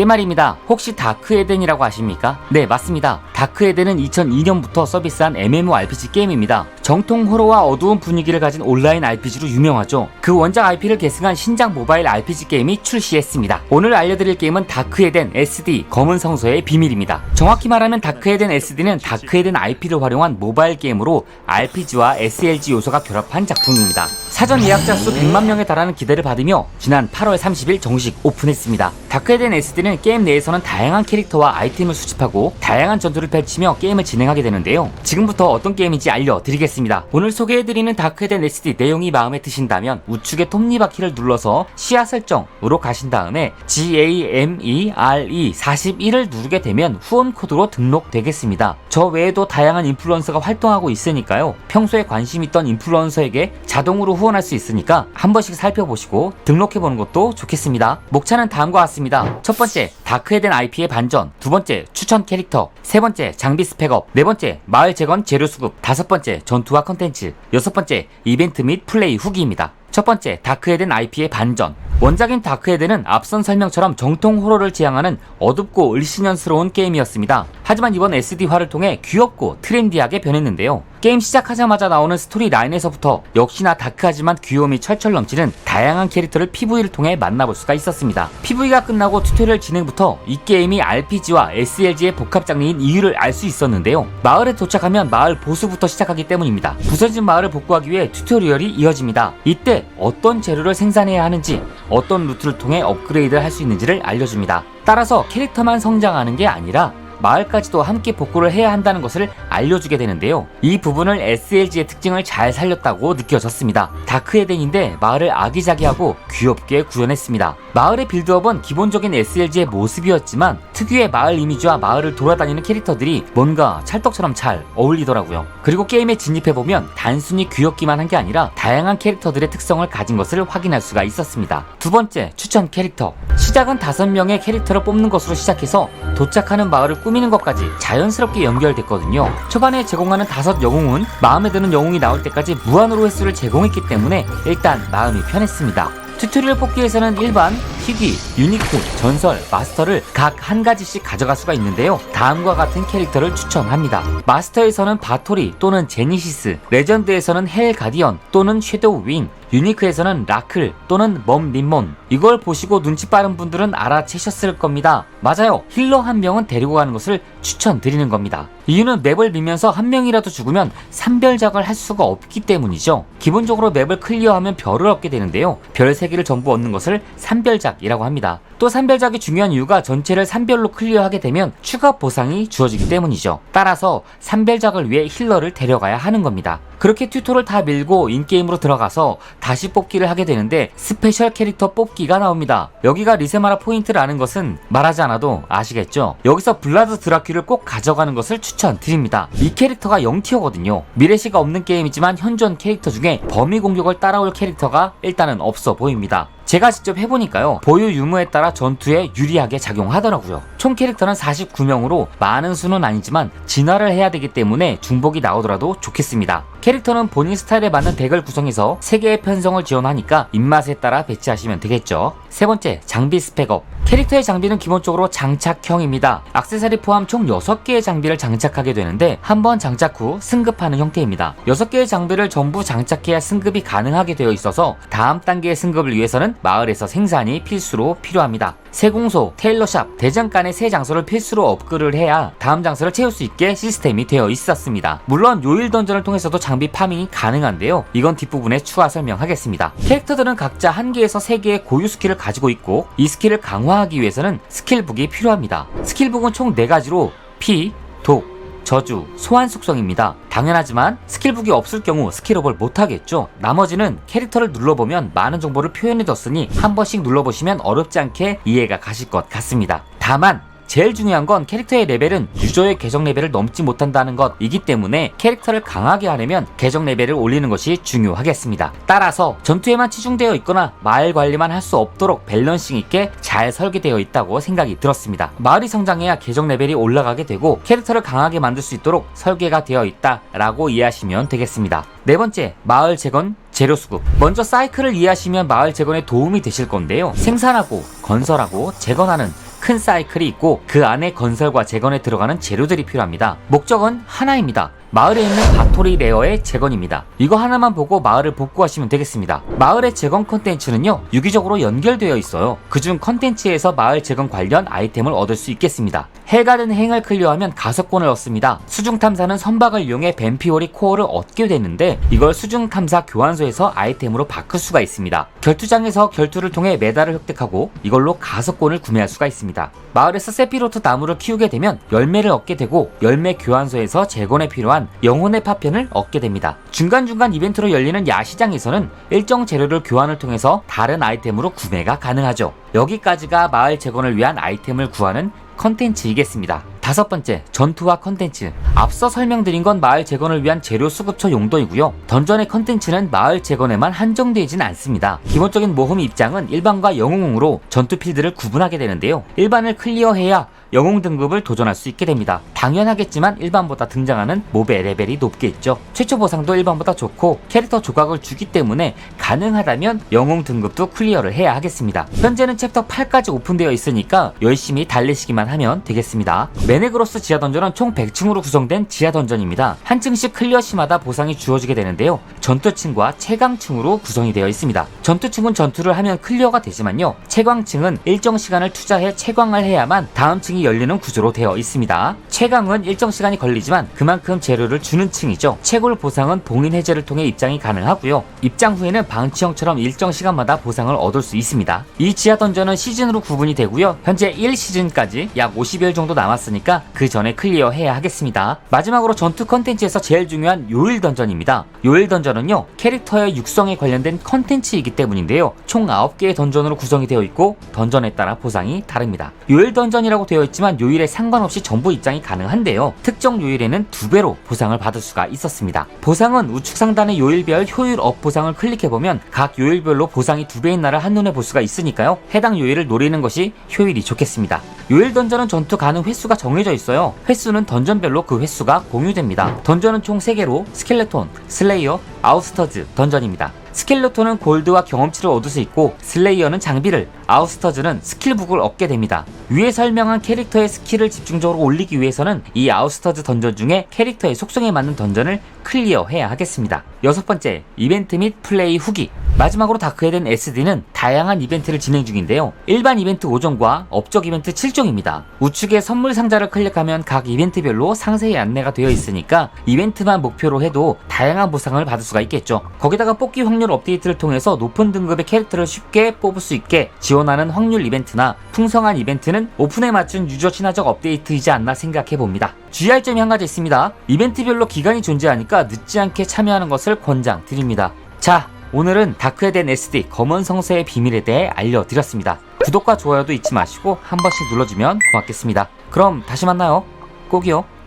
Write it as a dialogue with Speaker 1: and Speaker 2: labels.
Speaker 1: 그 말입니다. 혹시 다크 에덴이라고 아십니까? 네, 맞습니다. 다크 에덴은 2002년부터 서비스한 MMORPG 게임입니다. 정통 호러와 어두운 분위기를 가진 온라인 RPG로 유명하죠. 그 원작 IP를 계승한 신작 모바일 RPG 게임이 출시했습니다. 오늘 알려드릴 게임은 다크 에덴 SD 검은 성소의 비밀입니다. 정확히 말하면 다크 에덴 SD는 다크 에덴 IP를 활용한 모바일 게임으로 RPG와 SLG 요소가 결합한 작품입니다. 사전 예약자 수 100만 명에 달하는 기대를 받으며 지난 8월 30일 정식 오픈했습니다. 다크에덴 SD는 게임 내에서는 다양한 캐릭터와 아이템을 수집하고 다양한 전투를 펼치며 게임을 진행하게 되는데요. 지금부터 어떤 게임인지 알려드리겠습니다. 오늘 소개해드리는 다크에덴 SD 내용이 마음에 드신다면 우측의 톱니바퀴를 눌러서 시야 설정으로 가신 다음에 GAMERE 41을 누르게 되면 후원 코드로 등록되겠습니다. 저 외에도 다양한 인플루언서가 활동하고 있으니까요. 평소에 관심 있던 인플루언서에게 자동으로 후원할 수 있으니까 한 번씩 살펴보시고 등록해보는 것도 좋겠습니다. 목차는 다음과 같습니다. 첫 번째, 다크헤덴 IP의 반전. 두 번째, 추천 캐릭터. 세 번째, 장비 스펙업. 네 번째, 마을 재건 재료 수급. 다섯 번째, 전투와 컨텐츠. 여섯 번째, 이벤트 및 플레이 후기입니다. 첫 번째, 다크헤덴 IP의 반전. 원작인 다크헤덴은 앞선 설명처럼 정통 호러를 지향하는 어둡고 을씨년스러운 게임이었습니다. 하지만 이번 SD화를 통해 귀엽고 트렌디하게 변했는데요. 게임 시작하자마자 나오는 스토리 라인에서부터 역시나 다크하지만 귀여움이 철철 넘치는 다양한 캐릭터를 PV를 통해 만나볼 수가 있었습니다. PV가 끝나고 튜토리얼 진행부터 이 게임이 RPG와 SLG의 복합 장르인 이유를 알 수 있었는데요. 마을에 도착하면 마을 보스부터 시작하기 때문입니다. 부서진 마을을 복구하기 위해 튜토리얼이 이어집니다. 이때 어떤 재료를 생산해야 하는지, 어떤 루트를 통해 업그레이드를 할 수 있는지를 알려줍니다. 따라서 캐릭터만 성장하는 게 아니라 마을까지도 함께 복구를 해야 한다는 것을 알려주게 되는데요. 이 부분을 SLG의 특징을 잘 살렸다고 느껴졌습니다. 다크에덴인데 마을을 아기자기하고 귀엽게 구현했습니다. 마을의 빌드업은 기본적인 SLG의 모습이었지만 특유의 마을 이미지와 마을을 돌아다니는 캐릭터들이 뭔가 찰떡처럼 잘 어울리더라고요. 그리고 게임에 진입해보면 단순히 귀엽기만 한 게 아니라 다양한 캐릭터들의 특성을 가진 것을 확인할 수가 있었습니다. 두 번째, 추천 캐릭터. 시작은 다섯 명의 캐릭터를 뽑는 것으로 시작해서 도착하는 마을을 꾸미는 것까지 자연스럽게 연결됐거든요. 초반에 제공하는 다섯 영웅은 마음에 드는 영웅이 나올 때까지 무한으로 횟수를 제공했기 때문에 일단 마음이 편했습니다. 튜토리얼 뽑기에서는 일반, 희귀, 유니크, 전설, 마스터를 각 한 가지씩 가져갈 수가 있는데요. 다음과 같은 캐릭터를 추천합니다. 마스터에서는 바토리 또는 제니시스, 레전드에서는 헬 가디언 또는 섀도우 윙, 유니크에서는 라클 또는 멈 림몬 이걸 보시고 눈치 빠른 분들은 알아채셨을 겁니다. 맞아요. 힐러 한 명은 데리고 가는 것을 추천드리는 겁니다. 이유는 맵을 밀면서 한 명이라도 죽으면 산별작을 할 수가 없기 때문이죠. 기본적으로 맵을 클리어하면 별을 얻게 되는데요. 별 3개 를 전부 얻는 것을 산별작이라고 합니다. 또 산별작이 중요한 이유가 전체를 산별로 클리어하게 되면 추가 보상이 주어지기 때문이죠. 따라서 산별작을 위해 힐러를 데려가야 하는 겁니다. 그렇게 튜토를 다 밀고 인게임으로 들어가서 다시 뽑기를 하게 되는데 스페셜 캐릭터 뽑기가 나옵니다. 여기가 리세마라 포인트라는 것은 말하지 않아도 아시겠죠? 여기서 블라드 드라큐를 꼭 가져가는 것을 추천드립니다. 이 캐릭터가 0티어거든요. 미래시가 없는 게임이지만 현존 캐릭터 중에 범위 공격을 따라올 캐릭터가 일단은 없어 보입니다. 제가 직접 해보니까요 보유 유무에 따라 전투에 유리하게 작용하더라고요 총 캐릭터는 49명으로 많은 수는 아니지만 진화를 해야 되기 때문에 중복이 나오더라도 좋겠습니다. 캐릭터는 본인 스타일에 맞는 덱을 구성해서 3개의 편성을 지원하니까 입맛에 따라 배치하시면 되겠죠. 세 번째 장비 스펙업. 캐릭터의 장비는 기본적으로 장착형입니다. 악세사리 포함 총 6개의 장비를 장착하게 되는데 한 번 장착 후 승급하는 형태입니다. 6개의 장비를 전부 장착해야 승급이 가능하게 되어 있어서 다음 단계의 승급을 위해서는 마을에서 생산이 필수로 필요합니다. 세공소, 테일러샵, 대장간의 세 장소를 필수로 업글을 해야 다음 장소를 채울 수 있게 시스템이 되어 있었습니다. 물론 요일 던전을 통해서도 장비 파밍이 가능한데요. 이건 뒷부분에 추가 설명하겠습니다. 캐릭터들은 각자 한 개에서 세 개의 고유 스킬을 가지고 있고 이 스킬을 강화하기 위해서는 스킬북이 필요합니다. 스킬북은 총 4가지로 피, 독, 저주, 소환 속성입니다. 당연하지만 스킬북이 없을 경우 스킬업을 못하겠죠. 나머지는 캐릭터를 눌러보면 많은 정보를 표현해뒀으니 한 번씩 눌러보시면 어렵지 않게 이해가 가실 것 같습니다. 다만 제일 중요한 건 캐릭터의 레벨은 유저의 계정 레벨을 넘지 못한다는 것이기 때문에 캐릭터를 강하게 하려면 계정 레벨을 올리는 것이 중요하겠습니다. 따라서 전투에만 치중되어 있거나 마을 관리만 할 수 없도록 밸런싱 있게 잘 설계되어 있다고 생각이 들었습니다. 마을이 성장해야 계정 레벨이 올라가게 되고 캐릭터를 강하게 만들 수 있도록 설계가 되어 있다라고 이해하시면 되겠습니다. 네 번째, 마을 재건 재료 수급. 먼저 사이클을 이해하시면 마을 재건에 도움이 되실 건데요. 생산하고 건설하고 재건하는 큰 사이클이 있고 그 안에 건설과 재건에 들어가는 재료들이 필요합니다. 목적은 하나입니다. 마을에 있는 바토리 레어의 재건입니다. 이거 하나만 보고 마을을 복구하시면 되겠습니다. 마을의 재건 컨텐츠는요, 유기적으로 연결되어 있어요. 그중 컨텐츠에서 마을 재건 관련 아이템을 얻을 수 있겠습니다. 해가 든 행을 클리어하면 가석권을 얻습니다. 수중 탐사는 선박을 이용해 뱀피오리 코어를 얻게 되는데 이걸 수중 탐사 교환소에서 아이템으로 바꿀 수가 있습니다. 결투장에서 결투를 통해 메달을 획득하고 이걸로 가석권을 구매할 수가 있습니다. 마을에서 세피로트 나무를 키우게 되면 열매를 얻게 되고 열매 교환소에서 재건에 필요한 영혼의 파편을 얻게 됩니다. 중간중간 이벤트로 열리는 야시장에서는 일정 재료를 교환을 통해서 다른 아이템으로 구매가 가능하죠. 여기까지가 마을 재건을 위한 아이템을 구하는 컨텐츠이겠습니다. 다섯 번째, 전투와 컨텐츠. 앞서 설명드린 건 마을 재건을 위한 재료 수급처 용도이고요. 던전의 컨텐츠는 마을 재건에만 한정되진 않습니다. 기본적인 모험 입장은 일반과 영웅으로 전투 필드를 구분하게 되는데요. 일반을 클리어해야 영웅 등급을 도전할 수 있게 됩니다. 당연하겠지만 일반보다 등장하는 몹의 레벨이 높겠죠. 최초 보상도 일반보다 좋고 캐릭터 조각을 주기 때문에 가능하다면 영웅 등급도 클리어를 해야 하겠습니다. 현재는 챕터 8까지 오픈되어 있으니까 열심히 달리시기만 하면 되겠습니다. 메네그로스 지하 던전은 총 100층으로 구성된 지하 던전입니다. 한 층씩 클리어 시마다 보상이 주어지게 되는데요. 전투층과 최강층으로 구성이 되어 있습니다. 전투층은 전투를 하면 클리어가 되지만요. 최강층은 일정 시간을 투자해 채광을 해야만 다음 층이 열리는 구조로 되어 있습니다. 최강은 일정 시간이 걸리지만 그만큼 재료를 주는 층이죠. 채굴 보상은 봉인 해제를 통해 입장이 가능하고요. 입장 후에는 방치형처럼 일정 시간마다 보상을 얻을 수 있습니다. 이 지하 던전은 시즌으로 구분이 되고요. 현재 1시즌까지 약 50일 정도 남았으니까 그 전에 클리어해야 하겠습니다. 마지막으로 전투 컨텐츠에서 제일 중요한 요일 던전입니다. 요일 던전은요. 캐릭터의 육성에 관련된 컨텐츠이기 때문인데요. 총 9개의 던전으로 구성이 되어 있고 던전에 따라 보상이 다릅니다. 요일 던전이라고 되어 있지만 요일에 상관없이 전부 입장이 가능한데요. 특정 요일에는 두 배로 보상을 받을 수가 있었습니다. 보상은 우측 상단의 요일별 효율 업 보상을 클릭해보면 각 요일별로 보상이 두 배인 날을 한눈에 볼 수가 있으니까요. 해당 요일을 노리는 것이 효율이 좋겠습니다. 요일 던전은 전투 가능 횟수가 정해져 있어요. 횟수는 던전별로 그 횟수가 공유됩니다. 던전은 총 3개로 스켈레톤, 슬레이어, 아우스터즈 던전입니다. 스켈레톤은 골드와 경험치를 얻을 수 있고 슬레이어는 장비를 아우스터즈는 스킬북을 얻게 됩니다. 위에 설명한 캐릭터의 스킬을 집중적으로 올리기 위해서는 이 아우스터즈 던전 중에 캐릭터의 속성에 맞는 던전을 클리어해야 하겠습니다. 여섯 번째, 이벤트 및 플레이 후기. 마지막으로 다크헤덴 SD는 다양한 이벤트를 진행 중인데요. 일반 이벤트 5종과 업적 이벤트 7종입니다. 우측에 선물 상자를 클릭하면 각 이벤트별로 상세히 안내가 되어 있으니까 이벤트만 목표로 해도 다양한 보상을 받을 수가 있겠죠. 거기다가 뽑기 확률 업데이트를 통해서 높은 등급의 캐릭터를 쉽게 뽑을 수 있게 지원하는 확률 이벤트나 풍성한 이벤트는 오픈에 맞춘 유저 친화적 업데이트이지 않나 생각해 봅니다. 주의할 점이 한 가지 있습니다. 이벤트별로 기간이 존재하니까 늦지 않게 참여하는 것을 권장 드립니다. 자, 오늘은 다크헤덴 SD 검은 성서의 비밀에 대해 알려드렸습니다. 구독과 좋아요도 잊지 마시고 한 번씩 눌러주면 고맙겠습니다. 그럼 다시 만나요. 꼭이요.